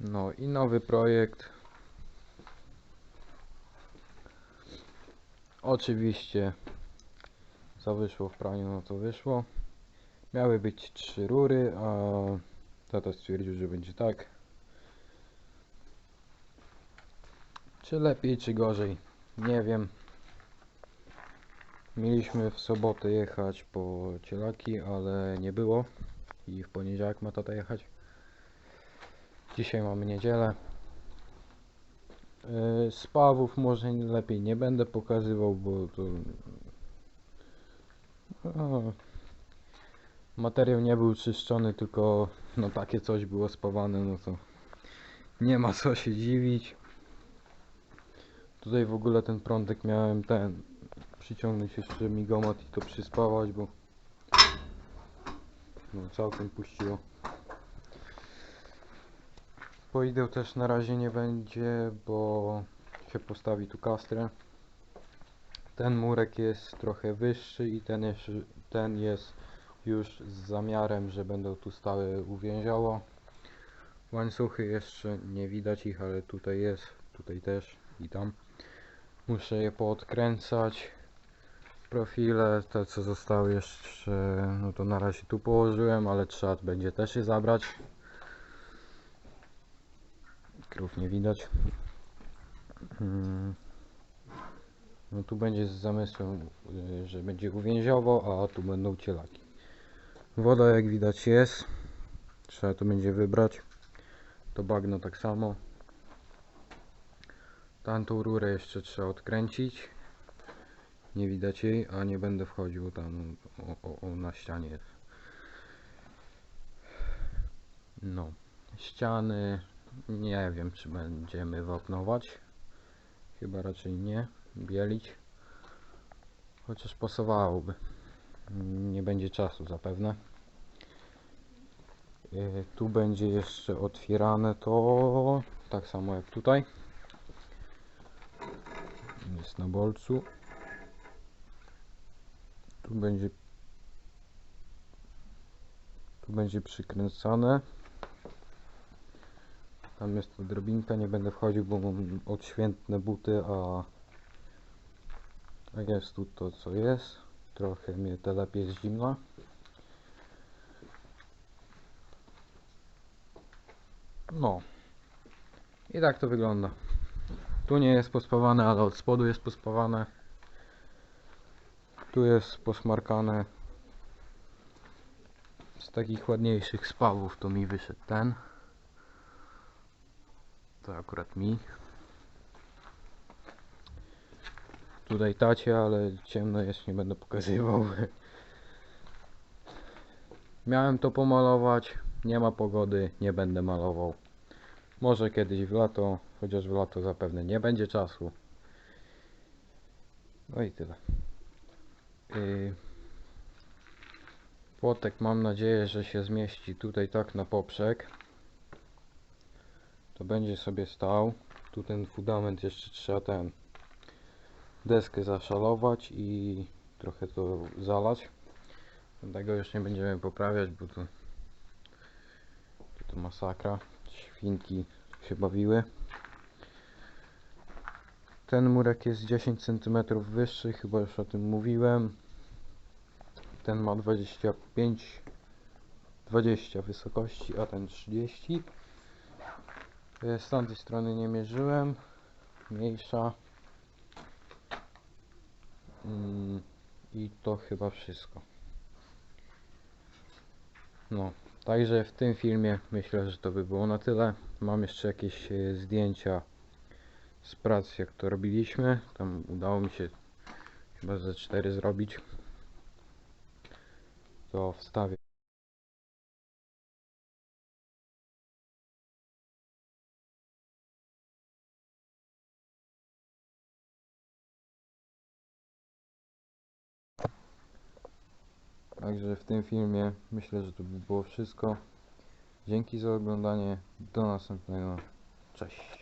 No i nowy projekt. Oczywiście co wyszło w praniu, no to wyszło. Miały być trzy rury, a tata stwierdził, że będzie tak. Czy lepiej, czy gorzej? Nie wiem. Mieliśmy w sobotę jechać po cielaki, ale nie było. I w poniedziałek ma tata jechać. Dzisiaj mamy niedzielę. Yy, Spawów może lepiej nie będę pokazywał, bo to... O, materiał nie był czyszczony, tylko no takie coś było spawane, no to nie ma co się dziwić. Tutaj w ogóle ten prądek miałem ten przyciągnąć jeszcze migomat i to przyspawać, bo no, całkiem puściło. Poideł też na razie nie będzie, bo się postawi tu kastrę. Ten murek jest trochę wyższy i ten, jeszcze, ten jest już z zamiarem, że będą tu stały uwięziało. Łańcuchy jeszcze nie widać ich, ale tutaj jest, tutaj też i tam. Muszę je poodkręcać. Profile, te co zostały jeszcze, no to na razie tu położyłem, ale trzeba będzie też je zabrać. Krów nie widać. Mm. No tu będzie z zamysłem, y, że będzie uwięziowo, a tu będą cielaki. Woda jak widać jest. Trzeba to będzie wybrać. To bagno tak samo. Tamtą rurę jeszcze trzeba odkręcić. Nie widać jej, a nie będę wchodził tam o, o, o na ścianie. No. Ściany nie wiem czy będziemy wapnować. Chyba raczej nie. Bielić. Chociaż pasowałoby. Nie będzie czasu zapewne. Yy, Tu będzie jeszcze otwierane to tak samo jak tutaj. Jest na bolcu. Tu będzie tu będzie przykręcane. Tam jest to drobinka, nie będę wchodził, bo mam odświętne buty, a a jest tu to co jest. Trochę mnie telepie jest zimna. No. I tak to wygląda. Tu nie jest pospawane, ale od spodu jest pospawane. Tu jest posmarkane. Z takich ładniejszych spawów to mi wyszedł ten. To akurat mi. Tutaj tacie, ale ciemno jest, nie będę pokazywał. Miałem to pomalować, nie ma pogody, nie będę malował. Może kiedyś w lato, chociaż w lato zapewne nie będzie czasu. No i tyle. Yy, Płotek mam nadzieję, że się zmieści tutaj tak na poprzek. To będzie sobie stał. Tu ten fundament jeszcze trzeba ten deskę zaszalować i trochę to zalać. Tego już nie będziemy poprawiać, bo to, to, to masakra. Świnki się bawiły. Ten murek jest 10 cm wyższy, chyba już o tym mówiłem. Ten ma 25 20 wysokości, a ten 30. E, Z tamtej strony nie mierzyłem. Mniejsza. Mm, I to chyba wszystko. No, także w tym filmie myślę, że to by było na tyle. Mam jeszcze jakieś e, zdjęcia z prac, jak to robiliśmy. Tam udało mi się chyba ze 4 zrobić. To wstawię. Także w tym filmie myślę, że to by było wszystko. Dzięki za oglądanie. Do następnego. Cześć.